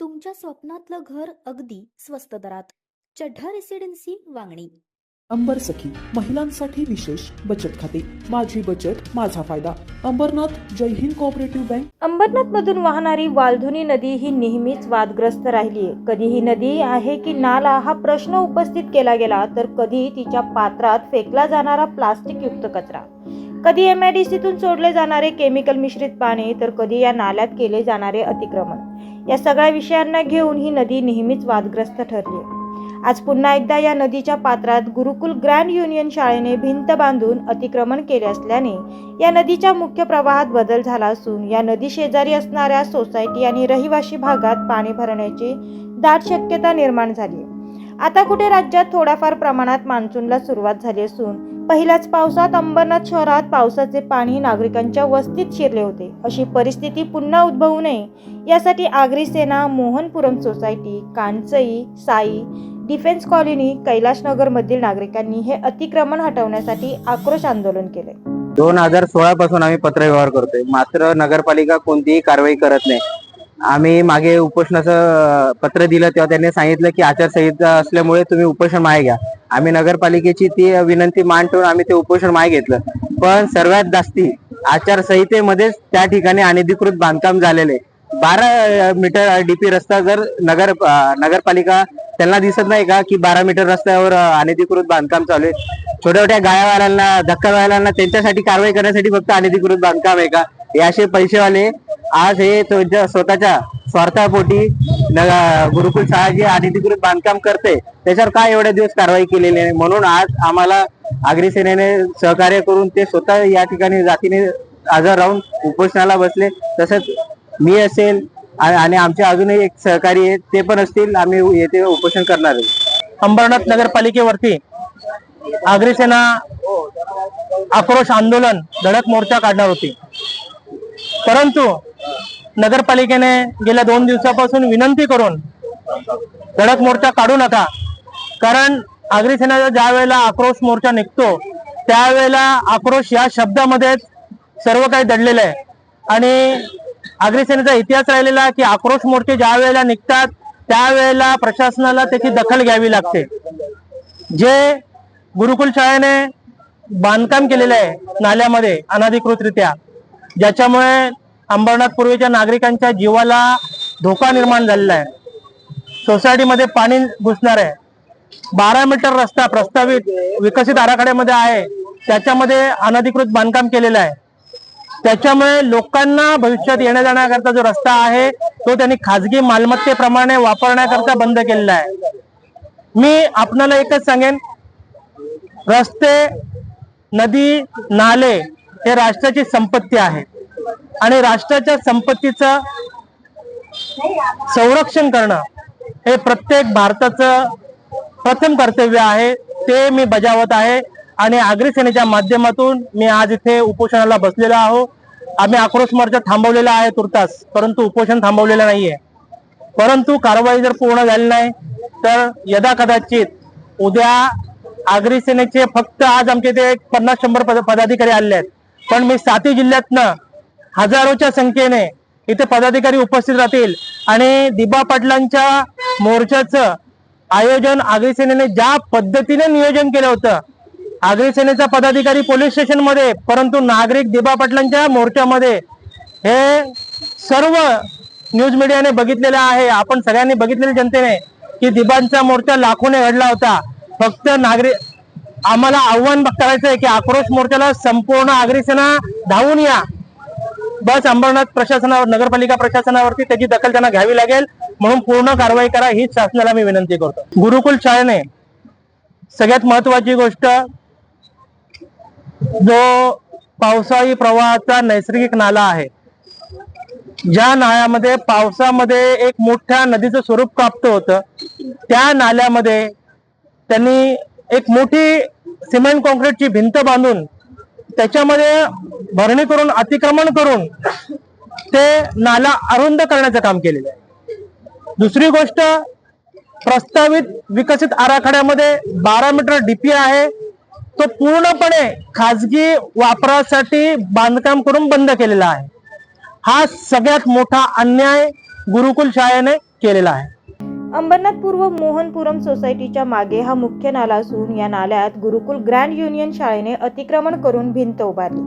तुमच्या स्वप्नातलं घर अगदी स्वस्त दरात. चढ्ढा रेसिडेन्सी वांगणी. अंबर सखी महिलांसाठी विशेष बचत खाते. माझी बचत माझा फायदा. Ambernath Jai Hind cooperative bank. अंबरनाथमधून वाहणारी वालधुनी नदी ही नेहमीच वादग्रस्त राहिली आहे कधी ही नदी आहे की नाला हा प्रश्न उपस्थित केला गेला तर कधी तिच्या पात्रात फेकला जाणारा प्लास्टिक युक्त कचरा. कधी एम आय डी सीतून सोडले जाणारे केमिकल मिश्रित पाणी तर कधी या नाल्यात केले जाणारे अतिक्रमण. या सगळ्या विषयांना घेऊन ही नदी नेहमीच वादग्रस्त ठरली. आहे आज पुन्हा एकदा या नदीच्या पात्रात गुरुकुल ग्रँड युनियन शाळेने भिंत बांधून अतिक्रमण केले असल्याने या नदीच्या मुख्य प्रवाहात बदल झाला असून या नदी शेजारी असणाऱ्या सोसायटी आणि रहिवासी भागात पाणी भरण्याची दाट शक्यता निर्माण झाली. आता कुठे राज्यात थोड्याफार प्रमाणात मान्सूनला सुरुवात झाली असून पहिल्याच पावसात अंबरनाथ शहरात पावसाचे पाणी नागरिकांच्या वस्तीत शिरले होते. अशी परिस्थिती पुन्हा उद्भवू नये यासाठी Agri Sena Mohanpuram society Kanchai Sai defence colony कैलाशनगरमधील नागरिकांनी हे अतिक्रमण हटवण्यासाठी आक्रोश आंदोलन केले. दोन हजार सोळा पासून आम्ही पत्रव्यवहार करतोय. मात्र नगरपालिका कोणतीही कारवाई करत नाही. आम्ही मागे उपोषणाचं पत्र दिलं तेव्हा त्यांनी सांगितलं की आचारसंहिता असल्यामुळे तुम्ही उपोषण मागे घ्या. आम्ही नगरपालिकेची ती विनंती मान ठेवून आम्ही ते उपोषण मागे घेतलं. पण सर्वात जास्ती आचारसंहितेमध्येच त्या ठिकाणी अनधिकृत बांधकाम झालेले बारा मीटर डीपी रस्ता जर नगर नगरपालिका त्यांना दिसत नाही का की बारा मीटर रस्त्यावर अनधिकृत बांधकाम चालू आहे? छोट्या छोट्या गायावाल्यांना धक्कावाल्यांना त्यांच्यासाठी कारवाई करण्यासाठी फक्त अनधिकृत बांधकाम आहे का? हे असे पैसेवाले आज हे त्यांच्या स्वतःच्या स्वार्थापोटी गुरुकुल शाळा जी अनधिकृत बांधकाम करते. त्याच्यावर काय एवढ्या दिवस कारवाई केलेली नाही म्हणून आज आम्हाला आगरी सेनेने सहकार्य करून ते स्वतः या ठिकाणी जातीने हजर राहून उपोषणाला बसले. तसंच मी असेल आणि आमचे अजूनही एक सहकारी आहेत ते पण असतील. आम्ही येथे उपोषण करणार आहे. अंबरनाथ नगरपालिकेवरती आगरी सेना आक्रोश आंदोलन धडक मोर्चा काढणार होती. परंतु नगरपालिकेने गेल्या दोन दिवसापासून विनंती करून धडक मोर्चा काढू नका. कारण आगरी सेनेचा ज्या वेळेला आक्रोश मोर्चा निघतो त्यावेळेला आक्रोश या शब्दामध्येच सर्व काही दडलेलं आहे. आणि आगरी सेनेचा इतिहास राहिलेला की आक्रोश मोर्चे ज्या वेळेला निघतात त्यावेळेला प्रशासनाला त्याची दखल घ्यावी लागते. जे गुरुकुल शाळेने बांधकाम केलेलं आहे नाल्यामध्ये अनधिकृतरित्या ज्याच्यामुळे अंबरनाथ पूर्वीच्या नागरिकांच्या जीवाला धोका निर्माण झालेला आहे. सोसायटीमध्ये पाणी घुसणार आहे. बारा मीटर रस्ता प्रस्तावित विकसित आराखड्यामध्ये आहे. त्याच्यामध्ये अनधिकृत बांधकाम केलेलं आहे. त्याच्यामुळे लोकांना भविष्यात येण्या जाण्याकरता जो रस्ता आहे तो त्यांनी खाजगी मालमत्तेप्रमाणे वापरण्याकरता बंद केलेला आहे. मी आपणाला एकच सांगेन रस्ते नदी नाले हे राष्ट्राची संपत्ती आहे. आणि राष्ट्राच्या संपत्तीचं संरक्षण करणं हे प्रत्येक भारताचं प्रथम कर्तव्य आहे. ते मी बजावत आहे आणि आगरी सेनेच्या माध्यमातून मी आज इथे उपोषणाला बसलेलो आहो. आम्ही आक्रोश मोर्चा थांबवलेला आहे तुर्तास परंतु उपोषण थांबवलेलं नाहीये. परंतु कारवाई जर पूर्ण झाली नाही तर यदा कदाचित उद्या आगरी सेनेचे फक्त आज आमच्या इथे एक पन्नास शंभर पद- पदाधिकारी आले आहेत. पण मी साती जिल्ह्यातनं हजारोच्या संख्येने इथे पदाधिकारी उपस्थित राहतील. आणि दिबा पाटलांच्या मोर्चाचं आयोजन आगरी सेनेने ज्या पद्धतीने नियोजन केलं होतं आगरी सेनेचा पदाधिकारी पोलीस स्टेशनमध्ये परंतु नागरिक दिबा पाटलांच्या मोर्चामध्ये हे सर्व न्यूज मीडियाने बघितलेलं आहे. आपण सगळ्यांनी बघितलेलं जनतेने की दिबांचा मोर्चा लाखोने घडला होता. फक्त नागरिक आम्हाला आव्हान करायचं आहे की आक्रोश मोर्चाला संपूर्ण आगरी सेना धावून या. बस अंबरनाथ प्रशासनावर नगरपालिका प्रशासनावरती त्याची दखल त्यांना घ्यावी लागेल. म्हणून पूर्ण कारवाई करा हीच शासनाला मी विनंती करतो. गुरुकुल शाळेने सगळ्यात महत्वाची गोष्ट जो पावसाळी प्रवाहाचा नैसर्गिक नाला आहे ज्या नाळ्यामध्ये पावसामध्ये एक मोठ्या नदीचं स्वरूप प्राप्त होतं त्या नाल्यामध्ये त्यांनी एक मोठी सिमेंट कॉन्क्रीटची भिंत बांधून त्याच्यामध्ये भरणी करून अतिक्रमण करून ते नाला अरुंद करण्याचं काम केलेलं आहे. दुसरी गोष्ट प्रस्तावित विकसित आराखड्यामध्ये बारा मीटर डीपी आहे. तो पूर्णपणे खाजगी वापरासाठी बांधकाम करून बंद केलेला आहे. हा सगळ्यात मोठा अन्याय गुरुकुल शाळेने केलेला आहे. अंबरनाथ पूर्व मोहनपुरम सोसायटीच्या मागे हा मुख्य नाला असून या नाल्यात गुरुकुल ग्रँड युनियन शाळेने अतिक्रमण करून भिंत उभारली.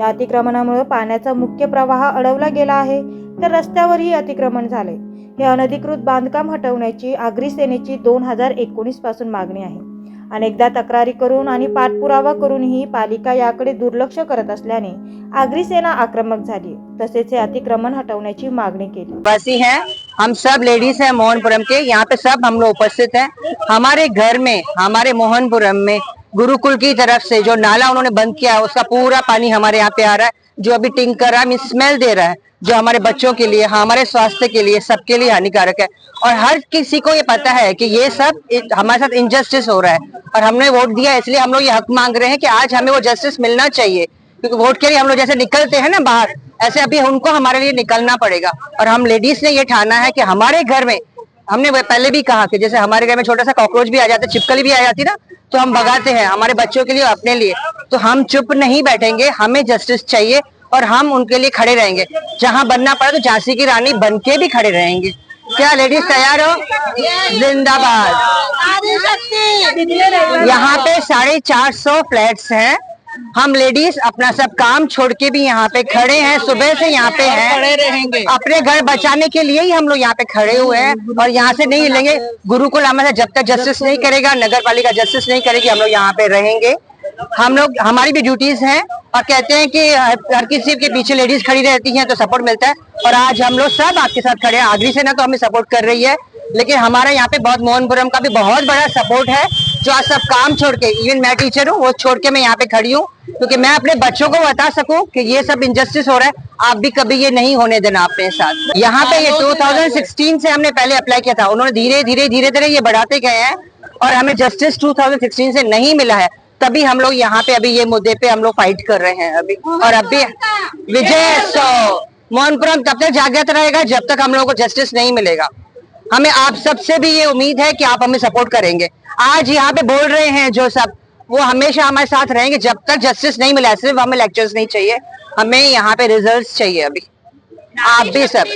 या अतिक्रमणामुळे पाण्याचा मुख्य प्रवाह अडवला गेला आहे तर रस्त्यावरही अतिक्रमण झाले हे अनधिकृत बांधकाम हटवण्याची आगरी सेनेची दोन हजार एकोणीसपासून मागणी आहे. अनेकदा तक्रारी करून आणि पाठपुरावा करूनही पालिका याकडे दुर्लक्ष करत असल्याने आगरी सेना आक्रमक झाली तसेच हे अतिक्रमण हटवण्याची मागणी केली. हम सब लेडीज़ हैं मोहनपुरम के, यहाँ पे सब हम लोग उपस्थित हैं। हमारे घर में, हमारे मोहनपुरम में, गुरुकुल की तरफ़ से जो नाला उन्होंने बंद किया है, उसका पूरा पानी हमारे यहाँ पे आ रहा है, जो अभी टिंक कर रहा है स्मेल दे रहा है, जो हमारे बच्चों के लिए, हमारे स्वास्थ्य के लिए सबके लिए हानिकारक है। और हर किसी को ये पता है कि ये सब हमारे साथ इनजस्टिस हो रहा है, और हमने वोट दिया इसलिए हम लोग ये हक मांग रहे हैं कि आज हमें वो जस्टिस मिलना चाहिए, क्योंकि वोट के लिए हम लोग जैसे निकलते हैं ना बाहर ऐसे अभी उनको हमारे लिए निकलना पड़ेगा। और हम लेडीज़ ने ये ठाना है कि हमारे घर में हमने पहले भी कहा कि जैसे हमारे घर में छोटा सा कॉकरोच भी आ जाता चिपकली भी आ जाती ना तो हम भगाते हैं हमारे बच्चों के लिए और अपने लिए। तो हम चुप नहीं बैठेंगे हमें जस्टिस चाहिए और हम उनके लिए खड़े रहेंगे। जहाँ बनना पड़ा तो झांसी की रानी बन के भी खड़े रहेंगे। क्या लेडीज़ तैयार हो? जिंदाबाद। यहाँ पे साढ़े चार सौ फ्लैट्स हैं। हम लेडीज़ अपना सब काम छोड़ के भी यहाँ पे खड़े हैं सुबह से यहाँ पे हैं। खड़े रहेंगे। अपने घर बचाने के लिए ही हम लोग यहाँ पे खड़े हुए हैं और यहाँ से नहीं हिलेंगे गुरुकुल हमारे जब तक जस्टिस नहीं करेगा नगर पालिका जस्टिस नहीं करेगी हम लोग यहाँ पे रहेंगे। हम लोग हमारी भी ड्यूटीज़ हैं और कहते हैं कि हर किसी के पीछे लेडीज़ खड़ी रहती हैं तो सपोर्ट मिलता है। और आज हम लोग सब आपके साथ खड़े हैं। आगरी सेना तो हमें सपोर्ट कर रही है लेकिन हमारे यहाँ पे बहुत मोहनपुरम का भी बहुत बड़ा सपोर्ट है। जो आज सब काम छोड़ के इवन मैं टीचर हूँ वो छोड़ के मैं यहाँ पे खड़ी हूँ क्योंकि मैं अपने बच्चों को बता सकूँ कि ये सब इंजस्टिस हो रहा है आप भी कभी ये नहीं होने देना अपने साथ। यहाँ पे ये 2016 से हमने पहले अप्लाई किया था उन्होंने धीरे धीरे धीरे धीरे ये बढ़ाते गए हैं और हमें जस्टिस 2016 से नहीं मिला है तभी हम लोग यहाँ पे अभी ये मुद्दे पे हम लोग फाइट कर रहे हैं अभी। और अभी विजय सो मोहनपुरम तब तक जागृत रहेगा जब तक हम लोगों को जस्टिस नहीं मिलेगा। हमें आप सबसे भी ये उम्मीद है कि आप हमें सपोर्ट करेंगे। आज यहाँ पे बोल रहे हैं जो सब वो हमेशा हमारे साथ रहेंगे। जब तक जस्टिस नहीं मिला सिर्फ़ हमें लेक्चर्स नहीं चाहिए। हमें यहाँ पे रिजल्ट्स चाहिए अभी। आप भी सब।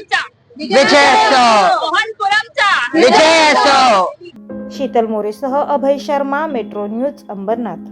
विजय सो विजय सो शीतल मोरेसह अभय शर्मा मेट्रो न्यूज़ अंबरनाथ।